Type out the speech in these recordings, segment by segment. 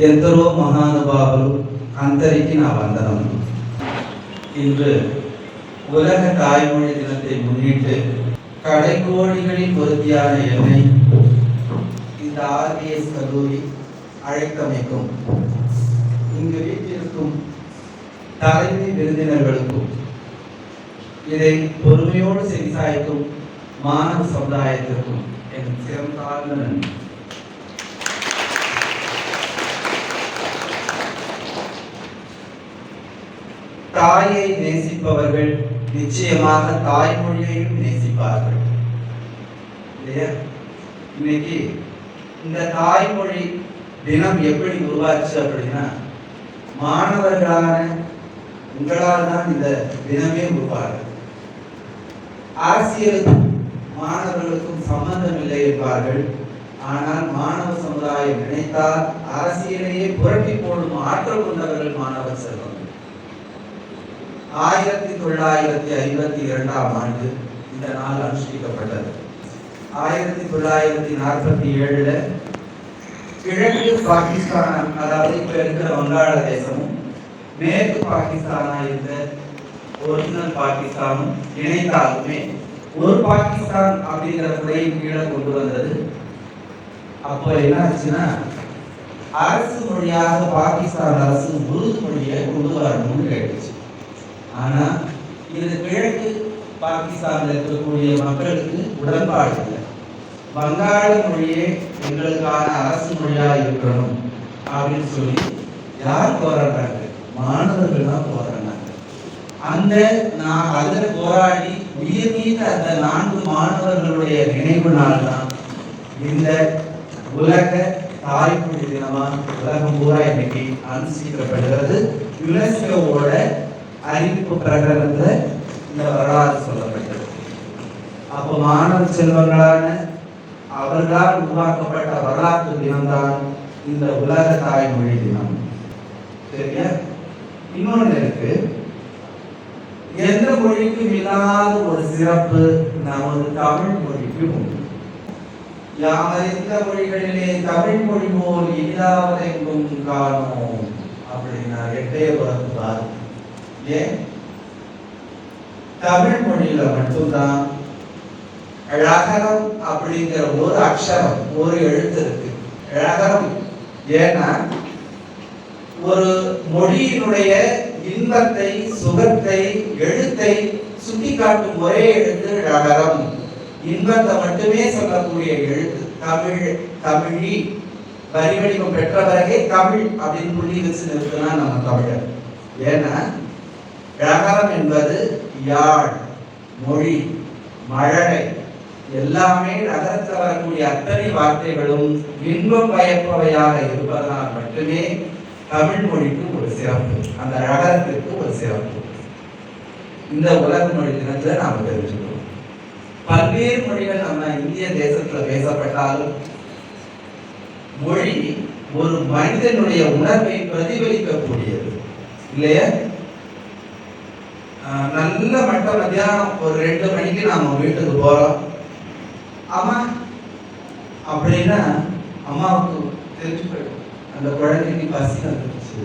ఎందరో మహానుభావులు అందరికీ నా వందనం இன்று உலக தாய்மொழி தினத்தை முன்னிட்டு கடைக்கோழிகளின் பொருத்தியான என்னை இந்த ஆர்பிஎஸ் கல்லூரி அழைத்தமைக்கும் இங்கு வீட்டிற்கும் தலைமை விருந்தினர்களுக்கும் இதை பொறுமையோடு செவிசாய்க்கும் மாணவ சமுதாயத்திற்கும் என் சிறந்தார்ந்த நன்றி தாயை நேசிப்பவர்கள் நிச்சயமாக தாய்மொழியையும் நேசிப்பார்கள். இல்லையா? இன்னைக்கு இந்த தாய்மொழி தினம் எப்படி உருவாச்சு அப்படின்னா மாணவர்களான உங்களால் தான் இந்த தினமே உருவாகுது. அரசியலுக்கும் மாணவர்களுக்கும் சம்பந்தம் இல்லை என்பார்கள். ஆனால் மாணவ சமுதாயம் நினைத்தால் அரசியலையே புரட்டி போடும் ஆற்றல் கொண்டவர்கள் மாணவர் செல்வம். ஆயிரத்தி தொள்ளாயிரத்தி ஐம்பத்தி இரண்டாம் ஆண்டு இந்த நாள் அனுஷ்டிக்கப்பட்டது. ஆயிரத்தி தொள்ளாயிரத்தி நாற்பத்தி ஏழுல கிழக்கு பாகிஸ்தான் அதாவது இப்ப இருக்கிற வங்காளதேசமும் மேற்கு பாகிஸ்தானா இருந்த ஒரிஜினல் பாகிஸ்தானும் இணைந்தாலுமே ஒரு பாகிஸ்தான் அப்படிங்கிற முறையின் கீழே கொண்டு வந்தது. அப்போ என்ன ஆச்சுன்னா அரசு மொழியாக பாகிஸ்தான் அரசு உருது மொழியை கொண்டு வரணும்னு கேட்டுச்சு. ஆனால் இது கிழக்கு பாகிஸ்தானில் இருக்கக்கூடிய மக்களுக்கு உடன்பாடு இல்லை. வங்காள மொழியே எங்களுக்கான அரசு மொழியாக இருக்கணும் அப்படின்னு சொல்லி யார் போராடுறாங்க? மாணவர்கள் தான் போராடினாங்க அந்த நான் அதில் போராடி உயிர் நீத்த அந்த நான்கு மாணவர்களுடைய நினைவு நாள் தான் இந்த உலக தாய்மொழி தினமாக உலகம் பூரா இன்னைக்கு அனுசரிக்கப்படுகிறது. யுனெஸ்கோவோட அறிவிப்பு பிரகடனத்துல இந்த வரலாறு சொல்லப்பட்டது. அப்போ மாணவ செல்வங்களான அவர்களால் உருவாக்கப்பட்ட வரலாற்று தினம்தான் இந்த உலக தாய்மொழி தினம். சரியா? இன்னொன்று இருக்கு. எந்த மொழிக்கும் இல்லாத ஒரு சிறப்பு நமது தமிழ் மொழிக்கு உண்டு. யாமறிந்த மொழிகளிலே தமிழ் மொழி போல் இல்லாதெங்கும் காணோம். அப்படின்னா எட்டயபுரத்து பாரு ஏன்? தமிழ் மொழியில மட்டும்தான் அழகரம் அப்படிங்கிற ஒரு அக்ஷரம் ஒரு எழுத்து இருக்கு. ழகரம் ஏன்னா ஒரு மொழியினுடைய இன்பத்தை சுகத்தை எழுத்தை சுட்டி காட்டும் ஒரே எழுத்து ழகரம் இன்பத்தை மட்டுமே சொல்லக்கூடிய எழுத்து. தமிழ் தமிழி வரிவடிவம் பெற்ற பிறகே தமிழ் அப்படின்னு புள்ளி வச்சு நிறுத்தினா நம்ம தமிழர். ஏன்னா ழகரம் என்பது யாழ் மொழி மழலை எல்லாமே நகரத்தில் வரக்கூடிய அத்தனை வார்த்தைகளும் இன்பம் பயப்பவையாக இருப்பதனால் மட்டுமே தமிழ் மொழிக்கு ஒரு சிறப்பு அந்த நகரத்திற்கு ஒரு சிறப்பு. இந்த உலக மொழி தினத்தில் நாம் தெரிஞ்சுக்கிறோம் பல்வேறு மொழிகள் நம்ம இந்திய தேசத்தில் பேசப்பட்டாலும் மொழி ஒரு மனிதனுடைய உணர்வை பிரதிபலிக்கக்கூடியது. இல்லையா? நல்ல மட்ட மத்தியானம் ஒரு ரெண்டு மணிக்கு நாம வீட்டுக்கு போறோம். அம்மா அப்படின்னா அம்மாவுக்கு தெரிஞ்சு போயிடும் அந்த குழந்தைக்கு பசி வந்துருச்சு.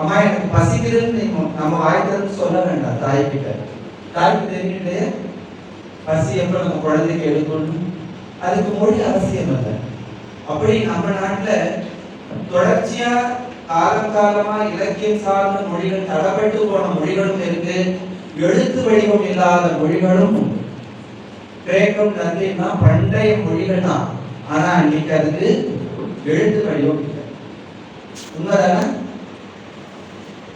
அம்மா எனக்கு பசிக்குதுன்னு நம்ம வாய்க்கிறது சொல்ல வேண்டாம் தாய்கிட்ட. தாய்க்கு தெரிஞ்சுட்டு பசி எப்போ நம்ம குழந்தைக்கு எடுக்கணும்? அதுக்கு மொழி அவசியம் இல்லை. அப்படி நம்ம நாட்டில் தொடர்ச்சியாக காலம் காலமா இலக்கியம் சார்ந்த மொழிகள் தடப்பட்டு போன மொழிகளும் இருக்கு. எழுத்து வடிவம் இல்லாத மொழிகளும் கிரேக்கம் லத்தீன்னா பண்டைய மொழிகள் தான். ஆனா இன்னைக்கு அதுக்கு எழுத்து வடிவம் இல்லை. உண்மைதானே?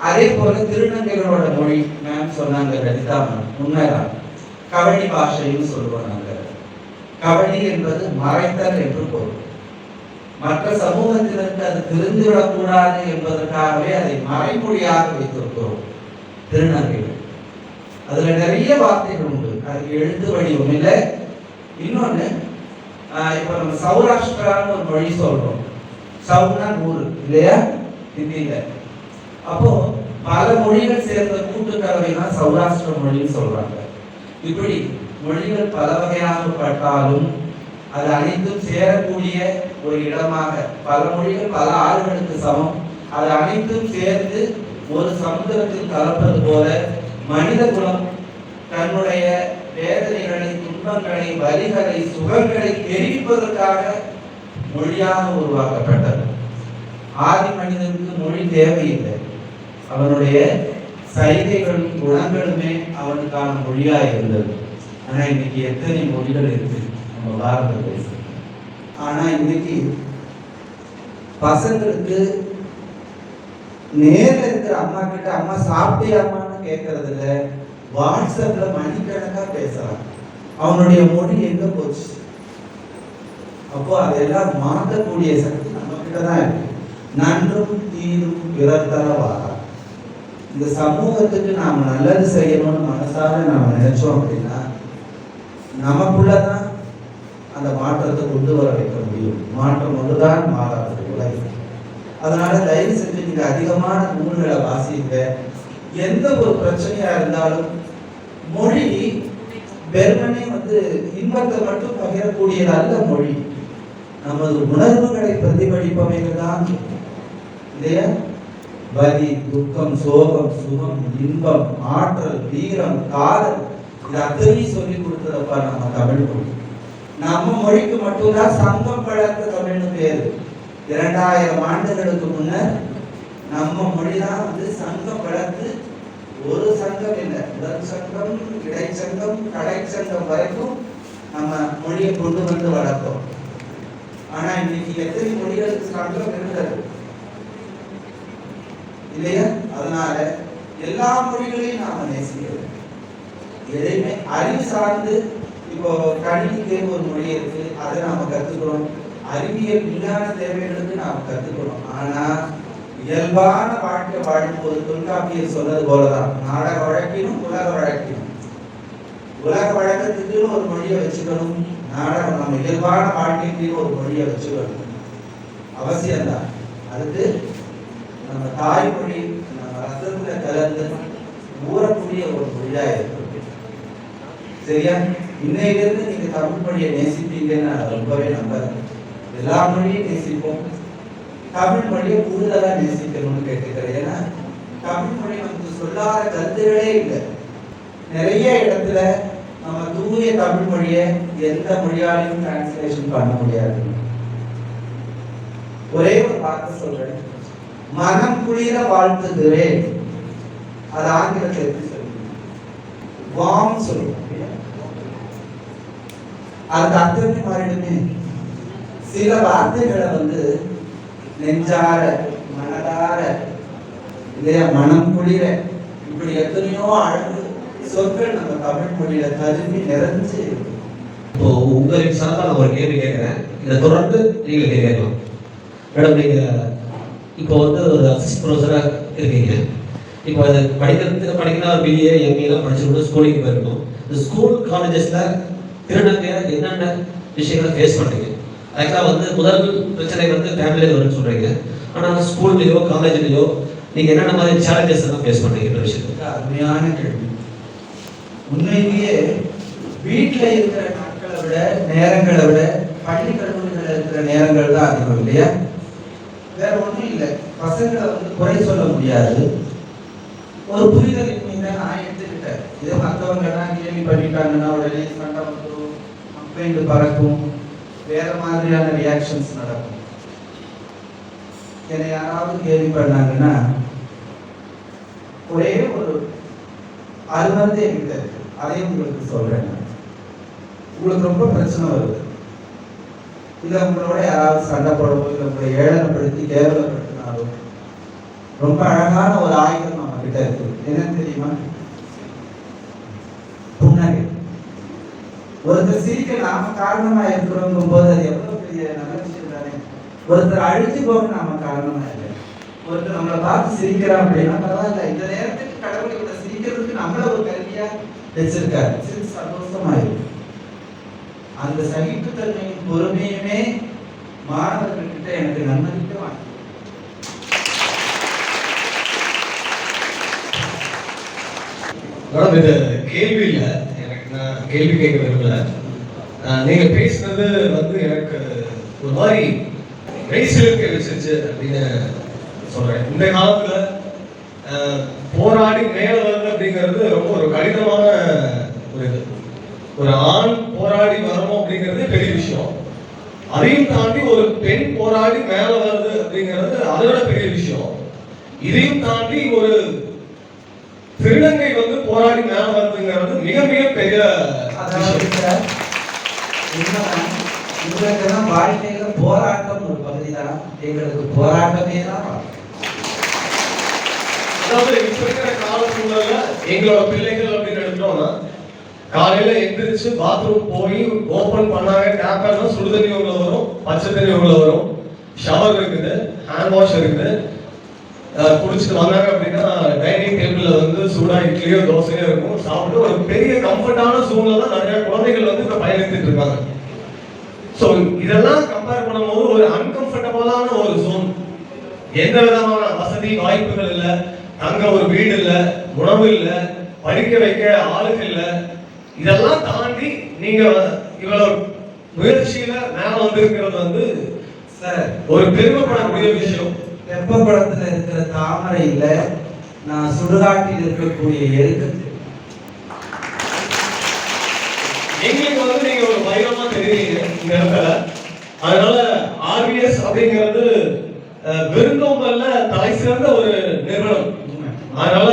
அதே போல திருநங்கைகளோட மொழி மேம் சொன்னாங்க லலிதா மேம் உண்மைதான். கவனி பாஷைன்னு சொல்லுவோம் நாங்கள் கவனி என்பது மறைத்தல் என்று பொருள். மற்ற சமூகத்தினருக்கு அது தெரிந்துவிடக்கூடாது என்பதற்காகவே அதை மறைமொழியாக வைத்திருக்கிறோம். திருநங்கைகள். அதுல நிறைய வார்த்தைகள் உண்டு. அதுக்கு எழுத்து வடிவம் இல்லை. இன்னொன்னு இப்போ இப்ப நம்ம சௌராஷ்டிரான்னு ஒரு மொழி சொல்றோம். சவுனா நூறு இல்லையா? ஹிந்தியில அப்போ பல மொழிகள் சேர்ந்த கூட்டுக்கலவை தான் சௌராஷ்டிர மொழின்னு சொல்றாங்க. இப்படி மொழிகள் பல வகையாக பட்டாலும் அது அனைத்தும் சேரக்கூடிய ஒரு இடமாக பல மொழிகள் பல ஆறுகளுக்கு சமம். அது அனைத்தும் சேர்ந்து ஒரு சமுதிரத்தில் கலப்பது போல மனித குலம் தன்னுடைய வேதனைகளை துன்பங்களை வரிகளை சுகங்களை தெரிவிப்பதற்காக மொழியாக உருவாக்கப்பட்டது. ஆதி மனிதனுக்கு மொழி தேவையில்லை. அவனுடைய சைகைகளும் குணங்களுமே அவனுக்கான மொழியாக இருந்தது. ஆனால் இன்னைக்கு எத்தனை மொழிகள் இருக்கு? நம்ம பாரத தேசம் ஆனா இன்னைக்கு பசங்களுக்கு நேர்ல இருக்கிற அம்மா கிட்ட அம்மா சாப்பிட்டியாமான்னு கேட்கறது இல்ல வாட்ஸ்அப்ல மணிக்கணக்கா பேசுறாங்க. அவனுடைய மொழி எங்க போச்சு? அப்போ அதெல்லாம் மாற்றக்கூடிய சக்தி நம்ம கிட்ட தான் இருக்கு. நன்றும் தீரும் பிறர்தர வாரா இந்த சமூகத்துக்கு நாம் நல்லது செய்யணும்னு மனசார நாம் நினைச்சோம் அப்படின்னா நமக்குள்ளதான் அந்த மாற்றத்தை கொண்டு வர வைக்க முடியும். மாற்றம் ஒன்றுதான் மாறாது உலகம் அதனால தயவு செஞ்சு நீங்க அதிகமான நூல்களை வாசிங்க. எந்த ஒரு பிரச்சனையா இருந்தாலும் மொழி வெறுமனே வந்து இன்பத்தை மட்டும் பகிரக்கூடியது அல்ல மொழி. நமது உணர்வுகளை பிரதிபலிப்பவைகள் இல்லையா? வலி துக்கம் சோகம் சுகம் இன்பம் ஆற்றல் வீரம் காதல் இது அத்தனையும் சொல்லி கொடுத்ததப்பா நம்ம தமிழ் மொழி. நம்ம மொழிக்கு மட்டும்தான் சங்கம் பழக்க தமிழ்னு பேர். இரண்டாயிரம் ஆண்டுகளுக்கு முன்னர் நம்ம மொழிதான் வந்து சங்கம் வளர்த்து ஒரு சங்கம் இல்லை முதல் சங்கம் இடைச்சங்கம் கடைச்சங்கம் வரைக்கும் நம்ம மொழியை கொண்டு வந்து வளர்த்தோம். ஆனா இன்னைக்கு எத்தனை மொழிகளுக்கு சங்கம் இருக்கிறது இல்லையா? அதனால எல்லா மொழிகளையும் நாம நேசிக்கிறோம். எதையுமே அறிவு சார்ந்து இப்போ கணினிக்கு ஒரு மொழி இருக்கு அதை நாம கத்துக்கிறோம் அறிவியல் இல்லாத தேவைகளுக்கு நாம கத்துக்கிறோம் ஆனா இயல்பான வாழ்க்கை வாழும்போது தொல்காப்பியர் சொன்னது போலதான் நாடக வழக்கிலும் உலக வழக்கிலும். உலக வழக்கத்துக்கு ஒரு மொழியை வச்சுக்கணும். நாடகம் நம்ம இயல்பான வாழ்க்கைக்கு ஒரு மொழியை வச்சுக்கணும். அவசியம்தான். அதுக்கு நம்ம தாய்மொழி நம்ம ரத்தத்துல கலந்து ஊறக்கூடிய ஒரு மொழியா இருக்கு. சரியா? இன்னையிலிருந்து நீங்க தமிழ் மொழியை நேசிப்பீங்கன்னு நான் ரொம்பவே நம்புறேன். எல்லா மொழியும் நேசிப்போம். தமிழ் மொழியை கூடுதலா நேசிக்கணும்னு கேட்டுக்கிறேன். ஏன்னா தமிழ் மொழி வந்து சொல்லாத கருத்துகளே இல்லை. நிறைய இடத்துல நம்ம தூய தமிழ் மொழியை எந்த மொழியாலையும் டிரான்ஸ்லேஷன் பண்ண முடியாது. ஒரே ஒரு வார்த்தை சொல்றேன். மனம் குளிர வாழ்த்துகிறேன். அது ஆங்கிலத்தில் எப்படி சொல்லுங்க வாம் சொல்லுவோம் அதுக்கு அர்த்தமே மாறிடுமே. சில வார்த்தைகளை வந்து நெஞ்சார மனதார இல்லையா மனம் குளிர இப்படி எத்தனையோ அழகு சொற்கள் நம்ம தமிழ் மொழியில தருவி நிறைஞ்சு இருக்கு. இப்போ உங்களுக்கு சார்பாக நான் ஒரு கேள்வி கேட்குறேன். இதை தொடர்ந்து நீங்கள் கேட்கலாம். மேடம் நீங்கள் இப்போ வந்து ஒரு அசிஸ்ட் ப்ரொஃபஸராக இருக்கீங்க. இப்போ அது படிக்கிறதுக்கு படிக்கலாம் பிஏ எம்ஏலாம் படிச்சுட்டு ஸ்கூலுக்கு போயிருக்கோம். இந்த ஸ்கூல் காலேஜஸில் திருநங்க என்னென்ன விஷயங்களை ஃபேஸ் பண்ணுறீங்க ஆக்சுவலாக வந்து முதல் பிரச்சனை வந்து ஃபேமிலியில் வரும்னு சொல்கிறீங்க ஆனால் ஸ்கூல்லையோ காலேஜ்லையோ நீங்கள் என்னென்ன மாதிரி சேலஞ்சஸ் எல்லாம் ஃபேஸ் பண்ணுறீங்க விஷயத்துக்கு அருமையான கேள்வி. உண்மையிலேயே வீட்டில் இருக்கிற நாட்களை விட நேரங்களை விட பள்ளி கல்லூரிகளில் இருக்கிற நேரங்கள் தான் அதிகம் இல்லையா? வேற ஒன்றும் இல்லை. பசங்களை வந்து குறை சொல்ல முடியாது. ஒரு புரிதல் நான் எடுத்துக்கிட்டேன். இதை மற்றவங்க எல்லாம் கேள்வி பண்ணிட்டாங்கன்னா உடனே சண்டை வந்துடும் கம்ப்ளைண்ட் பறக்கும். வேற மாதிரியான ரியாக்ஷன்ஸ் நடக்கும். என்னை யாராவது கேள்வி பண்ணாங்கன்னா ஒரே ஒரு அருமருந்து என்கிட்ட இருக்கு. அதையும் உங்களுக்கு சொல்றேன் உங்களுக்கு ரொம்ப பிரச்சனை வருது. இல்லை உங்களோட யாராவது சண்டை போடவோ இல்லை உங்களை ஏழனப்படுத்தி கேவலப்படுத்தினாலோ ரொம்ப அழகான ஒரு ஆயுதம் நம்ம கிட்ட இருக்கு. என்னன்னு தெரியுமா? புன்னகை. ஒருத்தர் சிரிக்க நாம காரணமா இருக்கிறோங்கும் போது அது எவ்வளவு பெரிய நல்ல விஷயம் தானே ஒருத்தர் அழிச்சு போக நாம காரணமா இல்லை ஒருத்தர் நம்மளை பார்த்து சிரிக்கிறோம் அப்படின்னா பரவாயில்ல. இந்த நேரத்துக்கு கடவுள் இவனை சிரிக்கிறதுக்கு நம்மள ஒரு கல்வியா வச்சிருக்காரு. சிரிச்சு சந்தோஷமா இருக்கு அந்த சகிப்புத்தன்மையும் பொறுமையுமே மாணவர்கள்கிட்ட எனக்கு நன்மதிக்க வாங்கி மேடம் இது கேள்வி இல்லை. நான் கேள்வி கேட்க விரும்பல. நீங்க பேசுனது வந்து எனக்கு ஒரு மாதிரி மெய்சிலிருக்க வச்சிருச்சு அப்படின்னு சொல்றேன். இந்த காலத்துல போராடி மேல வருது அப்படிங்கிறது ரொம்ப ஒரு கடினமான ஒரு இது. ஒரு ஆண் போராடி வரணும் அப்படிங்கிறது பெரிய விஷயம். அதையும் தாண்டி ஒரு பெண் போராடி மேல வருது அப்படிங்கிறது அதோட பெரிய விஷயம். இதையும் தாண்டி ஒரு திருநங்கை வந்து போராடி மேல வருதுங்கிறது மிக மிக பெரிய உண்மைதான். உங்களுக்கெல்லாம் வாழ்க்கையில போராட்டம் ஒரு பகுதி தான் எங்களுக்கு போராட்டமே தான். அதாவது இப்ப இருக்கிற கால சூழல்ல எங்களோட பிள்ளைகள் அப்படின்னு எடுத்தோம்னா காலையில எந்திரிச்சு பாத்ரூம் போய் ஓபன் பண்ணாங்க டேப்பர்னா சுடு தண்ணி உள்ள வரும் பச்சை தண்ணி உள்ள வரும் ஷவர் இருக்குது ஹேண்ட் வாஷ் இருக்குது அஹ் குளிச்சுட்டு வந்தாங்க அப்படின்னா டைனிங் டேபிள்ல வந்து சூடா இட்லியோ தோசையோ இருக்கும். சாப்பிட்டு ஒரு பெரிய கம்ஃபர்டான சூழ்நிலை தான் நிறைய குழந்தைகள் வந்து இப்ப பயணித்துட்டு இருக்காங்க. ஸோ இதெல்லாம் கம்பேர் பண்ணும்போது ஒரு அன்கம்ஃபர்டபுளான ஒரு ஜோன் எந்த விதமான வசதி வாய்ப்புகள் இல்ல. தங்க ஒரு வீடு இல்ல உணவு இல்ல படிக்க வைக்க ஆளுங்க இல்ல. இதெல்லாம் தாண்டி நீங்க இவ்வளவு முயற்சியில மேல வந்திருக்கிறது வந்து சார் ஒரு பெருமைப்படக்கூடிய விஷயம். வெப்பப்படத்துல இருக்கிற தாமரையில நான் சுடுகாட்டில் இருக்கக்கூடிய எருக்கு எங்களுக்கு வந்து நீங்க ஒரு வைரமா தெரியுங்க இந்த இடத்துல. அதனால ஆர்பிஎஸ் அப்படிங்கிறது விருந்தோம்பல்ல தலை சிறந்த ஒரு நிறுவனம். அதனால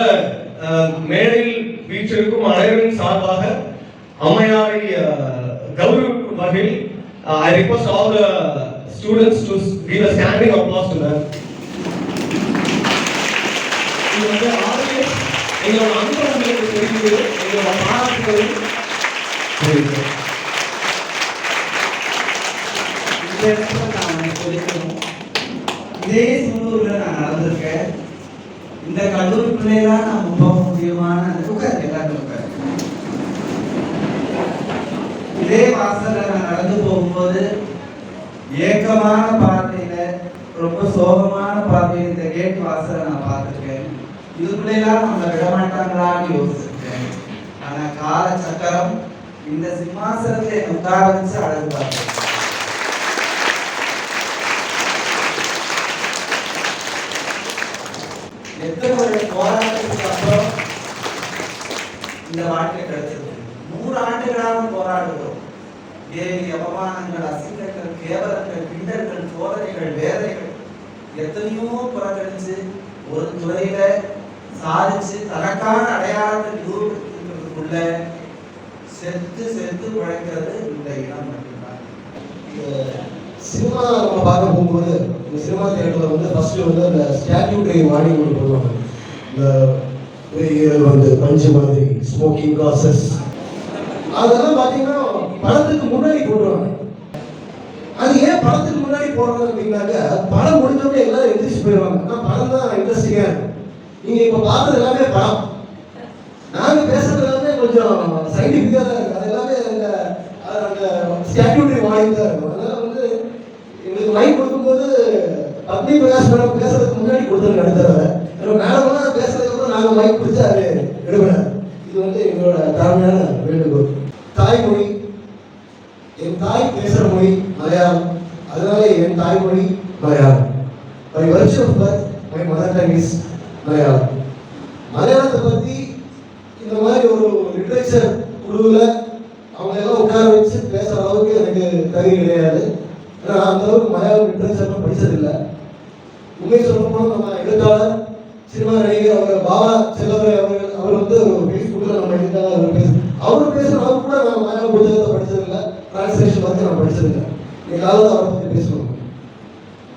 அஹ், மேடையில் வீச்சிருக்கும் அனைவரின் சார்பாக அம்மையாரை கௌரவிக்கும் வகையில் I request all the students to give a standing applause to them இது வந்து RBS எங்களோட அனுபவம் உங்களுக்கு எங்களோட இந்த இடத்துல நான் சொல்லிக்கணும் இதே நான் நடந்திருக்கேன். இந்த நான் ரொம்ப முக்கியமான உட்காரு எல்லாரும் உட்காரு இதே வாசல்ல நான் நடந்து போகும்போது ஏக்கமான பார்வையில ரொம்ப சோகமான பார்வையில் இந்த கேட் வாசலை நான் பார்த்துருக்கேன். இதுக்குள்ளெல்லாம் நம்மளை விடமாட்டாங்களான்னு யோசிச்சிருக்கேன். ஆனா கால சக்கரம் இந்த சிம்மாசனத்தை என்னை உட்கார வச்சு அழகு பார்த்தேன் எத்தனை ஒரு போராட்டத்துக்கு அப்புறம் இந்த வாழ்க்கை கிடைச்சிருக்கு. நூறு ஆண்டுகளாக போராடுகிறோம். கேலி அவமானங்கள் அசிங்கங்கள் கேவலங்கள் கிண்டல்கள் சோதனைகள் வேதனைகள் எத்தனையோ புறக்கணிச்சு ஒரு துறையில சாதிச்சு தனக்கான அடையாளத்தை நிரூபிக்கிறதுக்குள்ள செத்து செத்து உழைக்கிறது இந்த இடம் மட்டும்தான் சினிமா நம்ம பார்க்க போகும்போது இந்த சினிமா தேட்டரில் வந்து ஃபர்ஸ்ட் வந்து அந்த ஸ்டாட்யூட்டை வாடி ஒன்று போடுவாங்க இந்த வந்து பஞ்சு மாதிரி ஸ்மோக்கிங் காசஸ் அதெல்லாம் பார்த்தீங்கன்னா படத்துக்கு முன்னாடி போடுவாங்க அது ஏன் படத்துக்கு முன்னாடி போடுறாங்க அப்படின்னாக்க படம் முடிஞ்சவங்க எல்லாரும் எந்திரிச்சு போயிடுவாங்க. ஆனால் படம் தான் இன்ட்ரெஸ்டிங்காக இருக்கும் நீங்கள் இப்போ பார்த்தது எல்லாமே படம். நாங்க பேசுறது எல்லாமே கொஞ்சம் சயின்டிபிக்கா தான் இருக்கு. அது எல்லாமே அந்த அந்த ஸ்டாட்யூட்டரி வாய்ஸ் தான் இருக்கும். அதனால வந்து எங்களுக்கு மைக் கொடுக்கும்போது பத்னி பிரகாஷ் மேடம் பேசுறதுக்கு முன்னாடி கொடுத்துருங்க அடுத்த தடவை. மேடம் பேசுறதுக்கு அப்புறம் நாங்க மைக் பிடிச்சா அது எடுப்பேன் இது வந்து எங்களோட தாழ்மையான வேண்டுகோள். தாய்மொழி. என் தாய் பேசுற மொழி மலையாளம். அதனால என் தாய்மொழி மலையாளம். பை வருஷம் of birth my mother tongue is Malayalam மலையாளத்தை பத்தி இந்த மாதிரி ஒரு லிட்ரேச்சர் குழுவில் அவங்க எல்லாம் உட்கார வச்சு பேசுற அளவுக்கு எனக்கு தகுதி கிடையாது. ஏன்னா அந்த அளவுக்கு மலையாளம் லிட்ரேச்சர்லாம் படிச்சதில்லை. உண்மை சொல்ல நம்ம எழுத்தாளர் சினிமா நடிகர் அவர் பாபா செல்லவர் அவர் அவர் வந்து ஃபேஸ்புக்கில் நம்ம எழுத்தாளர் அவர் பேச அவர் பேசுகிற அளவுக்கு கூட நான் மலையாளம் புத்தகத்தை படிச்சதில்லை. டிரான்ஸ்லேஷன் பற்றி நான் படிச்சதில்லை. எங்களால் அவரை பற்றி பேசணும்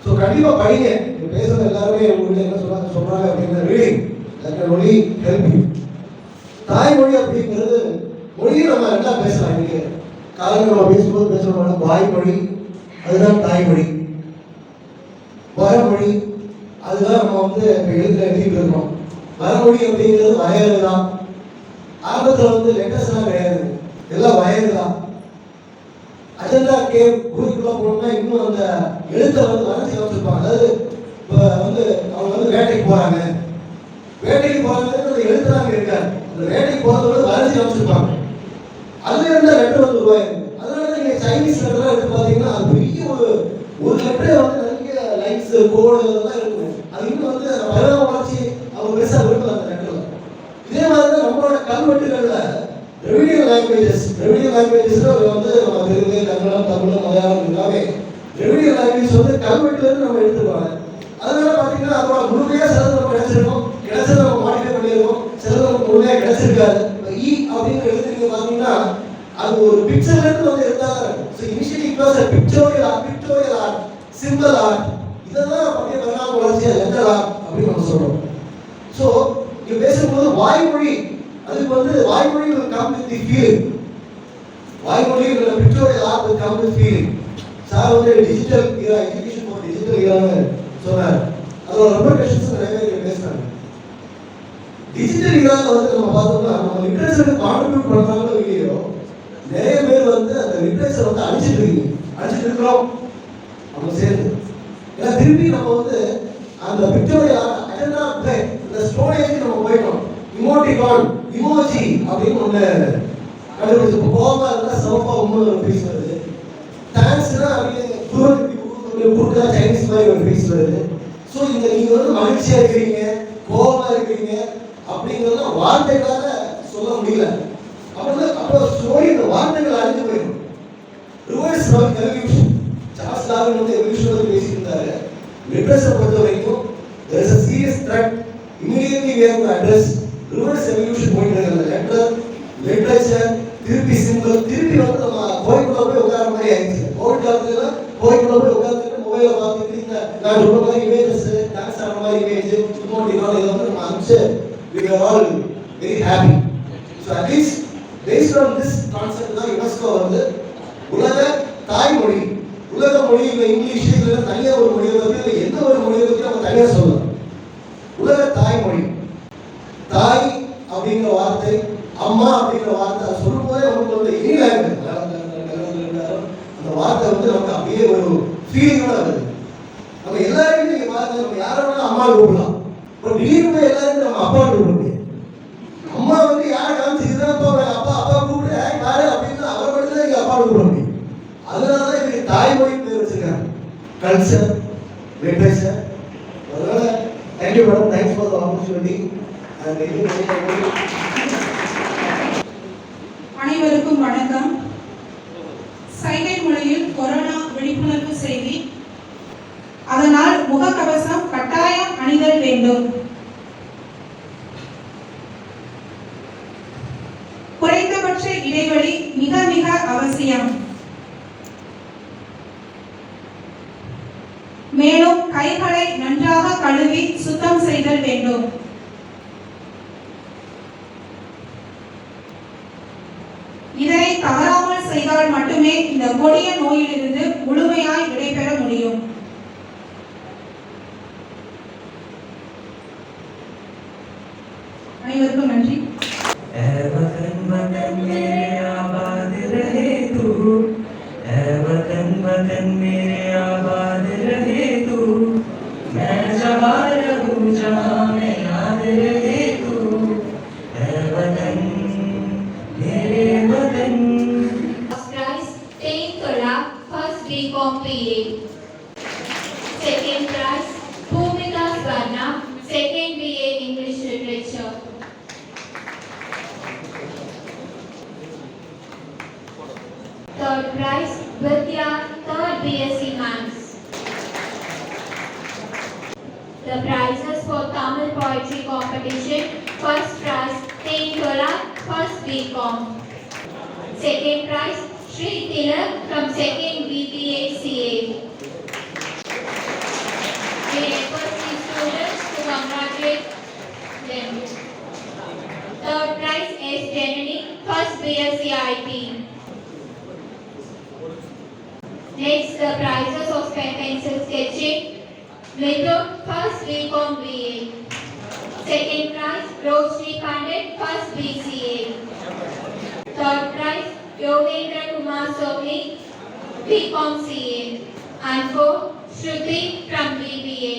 ஸோ கண்டிப்பாக படிங்க. நீங்க பேசுறது எல்லாருமே உங்கள்கிட்ட என்ன சொல்றாங்க சொல்றாங்க அப்படின்னா ரீடிங் தட் ஹெல்ப் தாய்மொழி அப்படிங்கிறது மொழியை நம்ம ரெண்டா பேசலாம். இன்னைக்கு காலையில் நம்ம பேசும்போது பேசுறோம் வாய்மொழி அதுதான் தாய்மொழி வரமொழி அதுதான் நம்ம வந்து இப்போ எழுத்துல எழுதிட்டு இருக்கோம் வரமொழி அப்படிங்கிறது வயது தான். ஆரம்பத்தில் வந்து லெட்டர்ஸ்லாம் கிடையாது. எல்லாம் வயது தான். அஜெண்டா கேம் குரூப்புக்குள்ள போனோம்னா இன்னும் அந்த எழுத்தை வந்து வரைஞ்சி வச்சிருப்பாங்க அதாவது இப்போ வந்து அவங்க வந்து வேட்டைக்கு போறாங்க வேட்டைக்கு போறது அந்த எழுத்துறாங்க இருக்காது அந்த வேட்டைக்கு போறது வந்து வரைஞ்சி வச்சிருப்பாங்க அதுல இருந்த லெட்டர் வந்து உருவாயிருக்கு அதனால நீங்க சைனீஸ் லெட்டர் எடுத்து பாத்தீங்கன்னா அது பெரிய ஒரு ஒரு லெட்டரே வந்து நிறைய கோடு இதெல்லாம் இருக்கும் அது இன்னும் வந்து அந்த பரிணாம வளர்ச்சி அவங்க பெருசாக விரும்பல அந்த நேரத்தில் இதே மாதிரி தான் நம்மளோட கல்வெட்டுகள்ல ரெவிடியல் லாங்குவேஜஸ் ரெவிடியல் லாங்குவேஜஸ் வந்து நம்ம தெலுங்கு கன்னடம் தமிழ் மலையாளம் எல்லாமே ரெவிடியல் லாங்குவேஜ் வந்து கல்வெட்டுல இருந்து நம்ம எடுத்துருப்பாங்க அதனால பாத்தீங்கன்னா அதோட முழுமையா சிலது நம்ம கிடைச்சிருக்கோம் கிடைச்சதை நம்ம மாடிஃபை பண்ணியிருக்கோம் சிலது நமக்கு முழுமையா கிடைச்சிருக்காது இப்ப இ அப்படின்னு எழுதுறீங்க பாத்தீங்கன்னா அது ஒரு பிக்சர்ல இருந்து வந்து இருந்தாலும் இருக்கும் so initially it was pictorial art pictorial art simple art இதெல்லாம் அப்படியே பதினாலு வளர்ச்சியா லெட்டர் ஆர்ட் அப்படின்னு நம்ம சொல்றோம். ஸோ இங்க பேசும்போது வாய்மொழி அதுக்கு வந்து வாய்மொழி will come with the வாய்மொழி will pictorial art will come with sir வந்து digital era education for digital இரான்னு சொன்னார். அதோட ரெப்ரகேஷன்ஸ் நிறைய பேர் பேசுறாங்க. டிஜிட்டல் இரால வந்து நம்ம பார்த்தோம்னா நம்ம லிட்ரேச்சருக்கு கான்ட்ரிபியூட் பண்றாங்களோ இல்லையோ நிறைய பேர் வந்து அந்த ரிப்ளேஸை வந்து அழிச்சிட்டு இருக்கீங்க அழிச்சிட்டு இருக்கிறோம். நம்ம சேர்ந்து. ஏன்னா திருப்பி நம்ம வந்து அந்த பிக்டோரியா அஜெண்டா இந்த ஸ்டோரேஜ் நம்ம போயிட்டோம். இமோட்டிகான் இமோஜி அப்படின்னு ஒன்று கண்டுபிடிச்சு இப்போ இருந்தால் இருந்தா சிவப்பா உண்மை ஒரு ஃபீஸ் வருது. தேங்க்ஸ்னா அப்படியே தூரத்துக்கு சைனீஸ் மாதிரி ஒரு ஃபீஸ் வருது. ஸோ இந்த நீங்கள் வந்து மகிழ்ச்சியாக இருக்கிறீங்க கோபமாக இருக்கிறீங்க அப்படிங்கிறதெல்லாம் வார்த்தைகளால் சொல்ல முடியல. அப்படின்னா வந்து அப்போ ஸ்டோரி இந்த வார்த்தைகள் அழிஞ்சு போயிடும் ரிவர்ஸ் எவல்யூஷன் சார்ல்ஸ் டார்வின் வந்து எவல்யூஷன் பத்தி பேசியிருந்தாரு லிட்ரேச்சர் பொறுத்த வரைக்கும் there is a serious threat immediately we have to address reverse evolution போயிட்டு இருக்கு அந்த லெட்டர் லிட்ரேச்சர் திருப்பி சிம்பிள் திருப்பி வந்து நம்ம கோயிலுக்குள்ள போய் உட்கார மாதிரி ஆயிடுச்சு. கோவிட் காலத்துல கோயிலுக்குள்ள போய் உட்கார்ந்துட்டு மொபைல பார்த்துட்டு இந்த நான் ரொம்ப மாதிரி இமேஜஸ் டான்ஸ் ஆடுற மாதிரி இமேஜ் இமோட்டிகான் இதை வந்து நம்ம அனுப்பிச்சு we are all very happy. So at least based on this concept தான் யுனெஸ்கோ வந்து உலக தாய்மொழி உலக மொழி இல்லை இங்கிலீஷ் இல்லை தனியாக ஒரு மொழியை பற்றி இல்லை எந்த ஒரு மொழியை பற்றி நம்ம தனியாக சொல்லலாம் உலக தாய்மொழி. தாய் அப்படிங்கிற வார்த்தை அம்மா அப்படிங்கிற வார்த்தை அதை சொல்லும்போதே நமக்கு வந்து எனி இருக்குது அந்த வார்த்தை வந்து நமக்கு அப்படியே ஒரு ஃபீலிங்கோட வருது. நம்ம எல்லாருமே நீங்கள் பாருங்க நம்ம யாரை வேணாலும் அம்மா கூப்பிடலாம். பட் திடீர்னு எல்லாருமே நம்ம அப்பா கூப்பிடலாம். தாய்மொழி பேர் வச்சிருக்காங்க. கல்ச்சர் லிட்ரேச்சர் அதனால thank you madam thanks for the opportunity அனைவருக்கும் வணக்கம். சைகை மொழியில் கொரோனா விழிப்புணர்வு செய்தி அதனால் முகக்கவசம் கட்டாயம் அணிதல் வேண்டும் குறைந்தபட்ச இடைவெளி மிக மிக அவசியம் மேலும் கைகளை நன்றாக கழுவி சுத்தம் செய்தல் வேண்டும் இதனை தவறாமல் செய்தால் மட்டுமே இந்த கொடிய நோயிலிருந்து முழுமையாய் விடைபெற முடியும் அனைவருக்கும் நன்றி. The prizes for Tamil Poetry Competition, first prize 10 Tola, first BCom. Second prize, Sri Tilak from second BBA CA. We request the students to congratulate them. Third prize is Janani, first BSc IP. Next, the prizes of pen pencil sketching. Later, first BCom BA. Second prize, Rosri Pandit, first BCA. Third prize, Yogendra Kumar Sohni, BCom CA. And fourth, Shruti from BBA.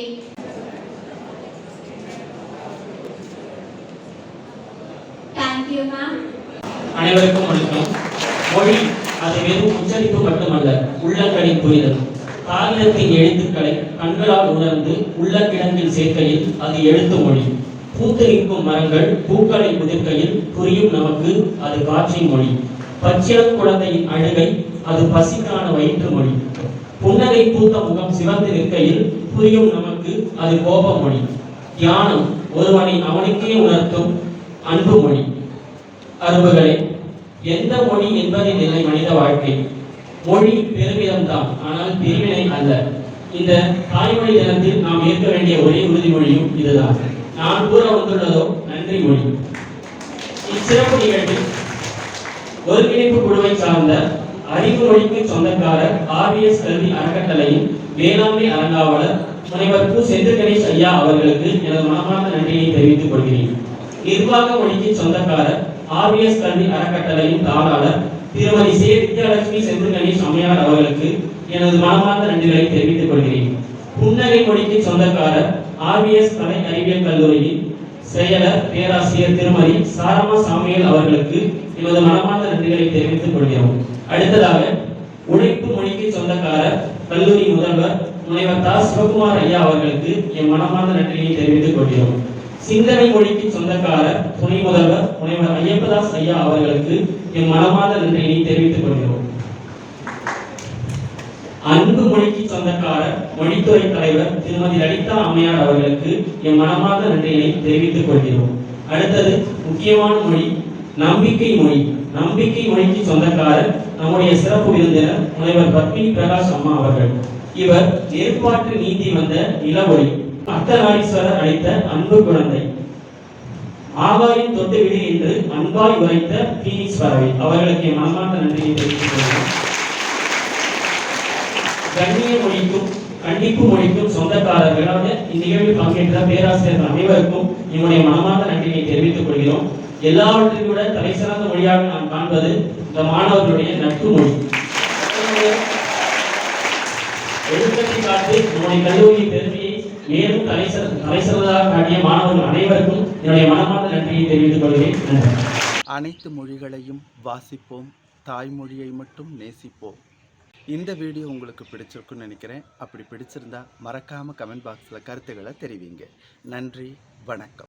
Thank you, ma'am. அனைவருக்கும் வணக்கம் மொழி அது வெறும் உச்சரிப்பு மட்டுமல்ல உள்ளங்களின் புரிதல் காகிதத்தின் எழுத்துக்களை கண்களால் உணர்ந்து உள்ள கிடங்கில் சேர்க்கையில் அது எழுத்து மொழி. பூத்து நிற்கும் மரங்கள் பூக்களை உதிர்க்கையில் புரியும் நமக்கு அது காற்றின் மொழி. பச்சிளம் குழந்தையின் அழுகை அது பசிக்கான வயிற்று மொழி. புன்னகை பூத்த முகம் சிவந்து நிற்கையில் புரியும் நமக்கு அது கோப மொழி. தியானம் ஒருவனை அவனுக்கே உணர்த்தும் அன்பு மொழி. அன்புகளே எந்த மொழி என்பதின் இல்லை மனித வாழ்க்கை? மொழி பெருமிதம்தான். ஆனால் பெருமினை அல்ல. இந்த தாய்மொழி தினத்தில் நாம் ஏற்க வேண்டிய ஒரே உறுதிமொழியும் இதுதான். நான் கூற வந்துள்ளதோ நன்றி மொழி. இச்சிறப்பு நிகழ்வில் ஒருங்கிணைப்பு குழுவை சார்ந்த அறிவு மொழிக்கு சொந்தக்காரர் ஆர்விஎஸ் கல்வி அறக்கட்டளையின் வேளாண்மை அரங்காவலர் முனைவர் கு. செந்தில் கணேஷ் ஐயா அவர்களுக்கு எனது மனமார்ந்த நன்றியை தெரிவித்துக் கொள்கிறேன். நிர்வாக மொழிக்கு சொந்தக்காரர் ஆர்விஎஸ் கல்வி அறக்கட்டளையின் தாளாளர் திருமதி சே வித்யாலட்சுமி செந்தில் கணேஷ் அம்மையார் அவர்களுக்கு எனது மனமார்ந்த நன்றிகளை தெரிவித்துக் கொள்கிறேன். புன்னகை மொழிக்கு சொந்தக்காரர் ஆர்பிஎஸ் கலை அறிவியல் கல்லூரியின் செயலர் பேராசிரியர் திருமதி சாரமா சாமியல் அவர்களுக்கு எனது மனமார்ந்த நன்றிகளை தெரிவித்துக் கொள்கிறோம். அடுத்ததாக உழைப்பு மொழிக்கு சொந்தக்காரர் கல்லூரி முதல்வர் முனைவர் தா. சிவகுமார் ஐயா அவர்களுக்கு என் மனமார்ந்த நன்றியை தெரிவித்துக் கொள்கிறோம். சிந்தனை மொழிக்கு சொந்தக்காரர் துணை முதல்வர் முனைவர் ஐயப்பதாஸ் ஐயா அவர்களுக்கு என் மனமார்ந்த நன்றியை தெரிவித்துக் கொள்கிறோம். அன்பு மொழிக்கு சொந்தக்காரர் மொழித்துறை தலைவர் திருமதி லலிதா அம்மையார் அவர்களுக்கு என் மனமார்ந்த நன்றியை தெரிவித்துக் கொள்கிறோம். அடுத்தது முக்கியமான மொழி நம்பிக்கை மொழி. நம்பிக்கை மொழிக்கு சொந்தக்காரர் நம்முடைய சிறப்பு விருந்தினர் முனைவர் பத்மினி பிரகாஷ் அம்மா அவர்கள். இவர் ஏற்பாட்டு நீதி வந்த இளவொளி அர்த்தநாரீஸ்வரர் அழைத்த அன்பு குழந்தை. ஆகாயம் தொட்டு விடு என்று அன்பாய் உரைத்த பீனிக்ஸ் பறவை. அவர்களுக்கு மனமார்ந்த நன்றியை தெரிவித்துக் கொள்கிறோம் கண்ணிய மொழிக்கும் கண்டிப்பு மொழிக்கும் சொந்தக்காரர்களாக இந்நிகழ்வில் பங்கேற்ற பேராசிரியர்கள் அனைவருக்கும் என்னுடைய மனமார்ந்த நன்றியை தெரிவித்துக் கொள்கிறோம். எல்லாவற்றையும் விட தலை சிறந்த மொழியாக நான் காண்பது இந்த மாணவர்களுடைய நட்பு மொழி. எழுத்தத்தை காத்து நம்முடைய கல்லூரியின் பெருமையை மேலும் தலை சிறந்ததாக காட்டிய மாணவர்கள் அனைவருக்கும் என்னுடைய மனமார்ந்த நன்றியை தெரிவித்துக் கொள்கிறேன். அனைத்து மொழிகளையும் வாசிப்போம் தாய்மொழியை மட்டும் நேசிப்போம். இந்த வீடியோ உங்களுக்கு பிடிச்சிருக்குன்னு நினைக்கிறேன். அப்படி பிடிச்சிருந்தா மறக்காமல் கமெண்ட் பாக்ஸில் கருத்துக்களை தெரிவிங்க. நன்றி வணக்கம்.